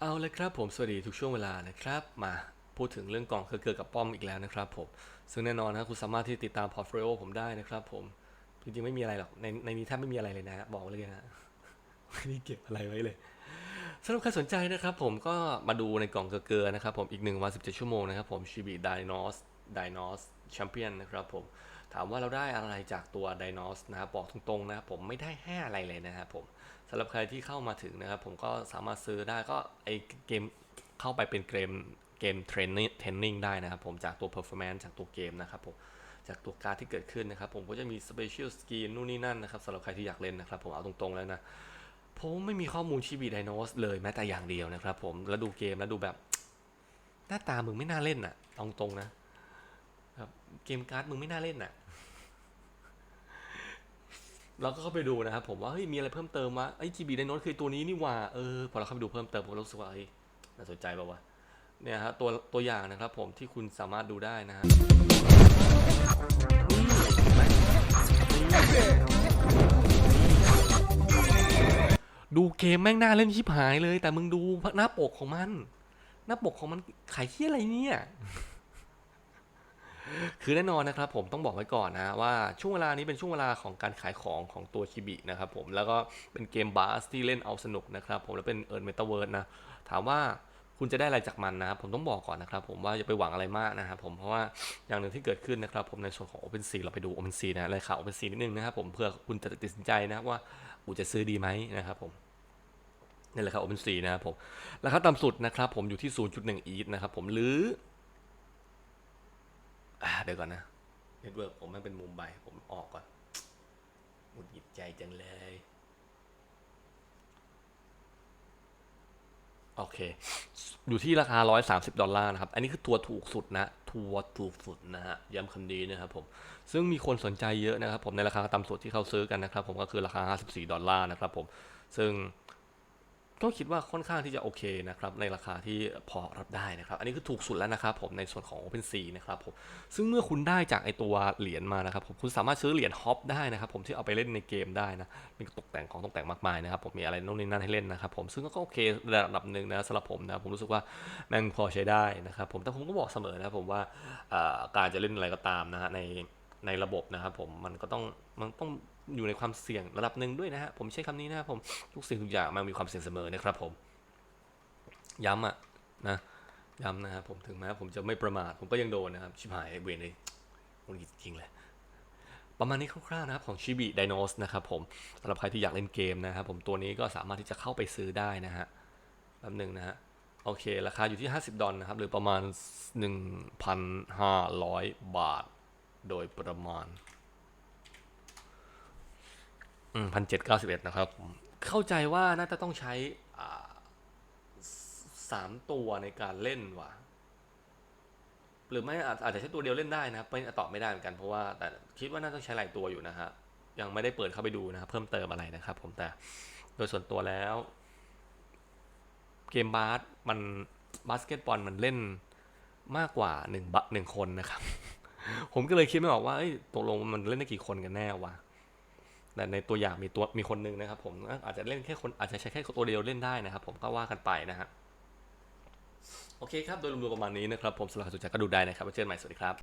เอาเลยครับผมสวัสดีทุกช่วงเวลานะครับ มาพูดถึงเรื่องกล่องเครือกับป้อมอีกแล้วนะครับผมซึ่งแน่นอนนะคุณสามารถที่ติดตามพอร์ตโฟลิโอผมได้นะครับผมจริงๆไม่มีอะไรหรอกในในนี้แทบไม่มีอะไรเลยนะบอกเลยนะไม่ได้เก็บอะไรไว้เลยสำหรับใครสนใจนะครับผมก็มาดูในกล่องเกลือนะครับผมอีกหนึ่งวัน17 ชั่วโมงนะครับผมชิบิไดโนสไดโนส แชมเปี้ยนนะครับผมถามว่าเราได้อะไรจากตัวไดโนสนะครับบอกตรงๆนะครับผมไม่ได้แห่อะไรเลยนะครับผมสำหรับใครที่เข้ามาถึงนะครับผมก็สามารถซื้อได้ก็ไอเกมเข้าไปเป็นเกมเกมเทรนนิ่งเทรนนิ่งได้นะครับผมจากตัว performance จากตัวเกมนะครับผมจากตัวการดที่เกิดขึ้นนะครับผมก็จะมี special skin นู่นนี่นั่นนะครับสำหรับใครที่อยากเล่นนะครับผมเอาตรงๆแล้วนะผมไม่มีข้อมูลชีบีไดโนสเลยแม้แต่อย่างเดียวนะครับผมแล้วดูเกมแล้วดูแบบ หน้าตามึงไม่น่าเล่นอะตรงๆนะ ครับเกมการ์ดมึงไม่น่าเล่นอะเราก็เข้าไปดูนะครับผมว่าเฮ้ยมีอะไรเพิ่มเติมวะไอ้จีบีไดโนตคือตัวนี้นี่ว่าเออพอเราเข้าไปดูเพิ่มเติมผมรู้สึกว่าเฮ้ยน่าสนใจป่าวะเนี่ยฮะตัวตัวอย่างนะครับผมที่คุณสามารถดูได้นะฮะดูเกมแม่งน่าเล่นชิบหายเลย แต่มึงดูหน้าปกของมัน หน้าปกของมันขายที่อะไรเนี่ย คือแน่นอนนะครับผมต้องบอกไว้ก่อนนะว่าช่วงเวลานี้เป็นช่วงเวลาของการขายของของตัวชิบินะครับผมแล้วก็เป็นเกมบาสที่เล่นเอาสนุกนะครับผมแล้วเป็นเอิร์นเมตาเวิร์ดนะถามว่าคุณจะได้อะไรจากมันนะครับผมต้องบอกก่อนนะครับผมว่าอย่าไปหวังอะไรมากนะครับผมเพราะว่าอย่างหนึ่งที่เกิดขึ้นนะครับผมในส่วนของ OpenSea เราไปดู OpenSea นะรายข่าว OpenSea นิดนึงนะครับผมเพื่อคุณจะตัดสินใจนะครับว่ากูจะซื้อดีไหมนะครับผมนี่แหละครับ OpenSea นะครับผมราคาต่ำสุดนะครับผมอยู่ที่ 0.1 ETH นะครับผมหรือ เดี๋ยวก่อนนะเน็ตเวิร์กผมมันเป็นมุมใบผมออกก่อนหงุดหงิดใจจังเลย โอเค อยู่ที่ราคา 130 ดอลลาร์นะครับ อันนี้คือตัวถูกสุดนะทัวร์ถูกสุดนะฮะย้ำคำนี้นะครับผม ซึ่งมีคนสนใจเยอะนะครับผมในราคาต่ำสุดที่เขาซื้อกันนะครับผมก็คือราคา 54 ดอลลาร์นะครับผม ซึ่ง ก็คิดว่าค่อนข้างที่จะโอเคนะครับในราคาที่พอรับได้นะครับอันนี้คือถูกสุดแล้วนะครับผมในส่วนของ OpenSea นะครับผมซึ่งเมื่อคุณได้จากไอตัวเหรียญมานะครับผมคุณสามารถซื้อเหรียญฮอปได้นะครับผมที่เอาไปเล่นในเกมได้นะมีตกแต่งของตกแต่งมากมายนะครับผมมีอะไรนู่นนี่นั่นให้เล่นนะครับผมซึ่งก็โอเคระดับหนึ่งนะสำหรับผมนะผมรู้สึกว่าแม่งพอใช้ได้นะครับผมแต่ผมก็บอกเสมอนะผมว่าการจะเล่นอะไรก็ตามนะฮะใน ในระบบนะครับผมมันก็ต้องมันต้องอยู่ในความเสี่ยงระดับหนึ่งด้วยนะฮะผมใช้คำนี้นะครับผมทุกสิ่งทุกอย่างมันมีความเสี่ยงเสมอนะครับผมย้ำอะนะย้ำนะครับผมถึงแม้ผมจะไม่ประมาทผมก็ยังโดนนะครับ ชิบหายเวรเลยโนจริงเลย ประมาณนี้คร่าวๆนะครับของชิบิไดโนสนะครับผมสำหรับใครที่อยากเล่นเกมนะครับผมตัวนี้ก็สามารถที่จะเข้าไปซื้อได้นะฮะแป๊บหนึ่งนะฮะโอเค ราคาอยู่ที่ 50 ดอลนะครับ หรือประมาณ 1,500 บาท โดยประมาณพันเจ็ดเก้าสิบเอ็ดนะครับ เข้าใจว่าน่าจะต้องใช้สามตัวในการเล่นว่ะ หรือไม่อาจจะใช้ตัวเดียวเล่นได้นะครับไม่ตอบไม่ได้เหมือนกันเพราะว่าแต่คิดว่าน่าต้องใช้หลายตัวอยู่นะฮะ ยังไม่ได้เปิดเข้าไปดูนะครับเพิ่มเติมอะไรนะครับ ผมแต่โดยส่วนตัวแล้ว เกมบาสมันบาสเกตบอลมันเล่นมากกว่าหนึ่งบะหนึ่งคนนะครับ ผมก็เลยคิดไม่ออกว่าตกลงมันเล่นได้กี่คนกันแน่วะแต่ในตัวอย่างมีตัวมีคนนึงนะครับ ผมอาจจะเล่นแค่คนอาจจะใช้แค่ตัวเดียวเล่นได้นะครับ ผมก็ว่ากันไปนะฮะโอเคครับ โดยรวมๆประมาณนี้นะครับ ผมสำหรับสุดใจก็ดูได้นะครับเจอกันใหม่สวัสดีครับ